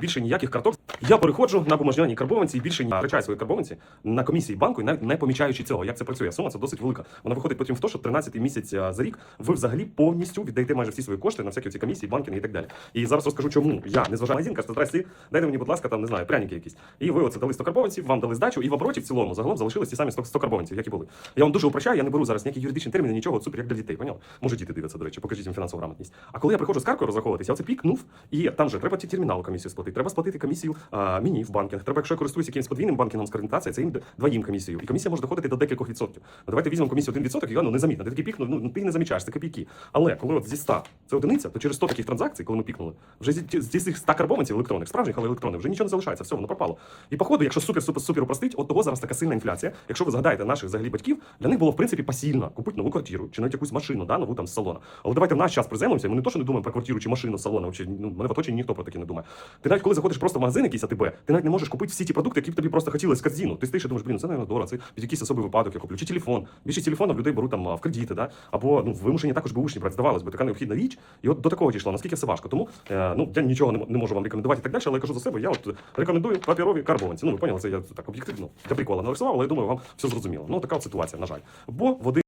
Більше ніяких карток. Я переходжу на бумажняній карбованці і більше ні речаю свої карбованці на комісії банку, і навіть не помічаючи цього. Як це працює? Сума це досить велика. Вона виходить потім в те, що 13-й місяць за рік ви взагалі повністю віддаєте майже всі свої кошти на всякі ці комісії, банкінги і так далі. І зараз розкажу, чому я не зважаю зін, кажу, здрасті, дайте мені, будь ласка, там не знаю, пряники якісь. І ви оце дали 100 карбованців, вам дали здачу, і в обороті в цілому загалом залишились ті самі 100, 100 карбованців, які були. Я вам дуже упрощаю, я не беру зараз ніякі юридичні терміни, нічого супер як для дітей. Поняли? Може діти дивляться, до речі, покажіть їм фінансову грамотність. А коли я приходжу з каркою розраховуватись, я оце пікнув, і там же треба ті терміналу комісію сплатити, треба сплатити комісію а, мені в банкінг. Треба, якщо я користуюся якимось подвійним банкінгом з координацією, це їм двоїм комісію. І комісія може доходити до декількох відсотків. Ну, давайте візьмемо комісію 1%, і вона ну, незамітна. Ти такий пікнув, ну ти не замічаєш, це копійки. Але коли от зі 100 це одиниця, то через 100 таких транзакцій, коли ми пікнули, вже зі, зі цих 100 карбованців електронних, справжніх, але електронних, вже нічого не залишається, все, воно пропало. І походу, якщо супер супер супер упростить, от того зараз така сильна інфляція. Якщо ви згадаєте наших взагалі батьків, для них було в принципі посильно купити нову квартиру чи навіть якусь машину, да, нову там з салона. Але давайте в наш час приземлимося. Ми не то, що не думаємо про квартиру чи машину з салона. Чи, ну, мене в оточенні ніхто про таке не думає. Ти навіть коли заходиш просто в магазин якийсь АТБ, ти навіть не можеш купити всі ті продукти, які б тобі просто хотілося з казіну. Ти стоїш і думаєш, блін, це не дорого, це під якийсь особий випадок я куплю. Чи телефон. Більшість телефонів людей беруть там в кредити, да? або ну, вимушені також бушні брати. Здавалось би, така необхідна річ. І от до такого дійшло. Наскільки все важко. Тому е, ну, я нічого не, не можу вам рекомендувати і так далі, але я кажу за себе. Я от рекомендую паперові карбованці. Ну, ви поняли, це я так об'єктивно для прикола нарисував, але я думаю, вам все зрозуміло. Ну, така от ситуація, на жаль. Бо води.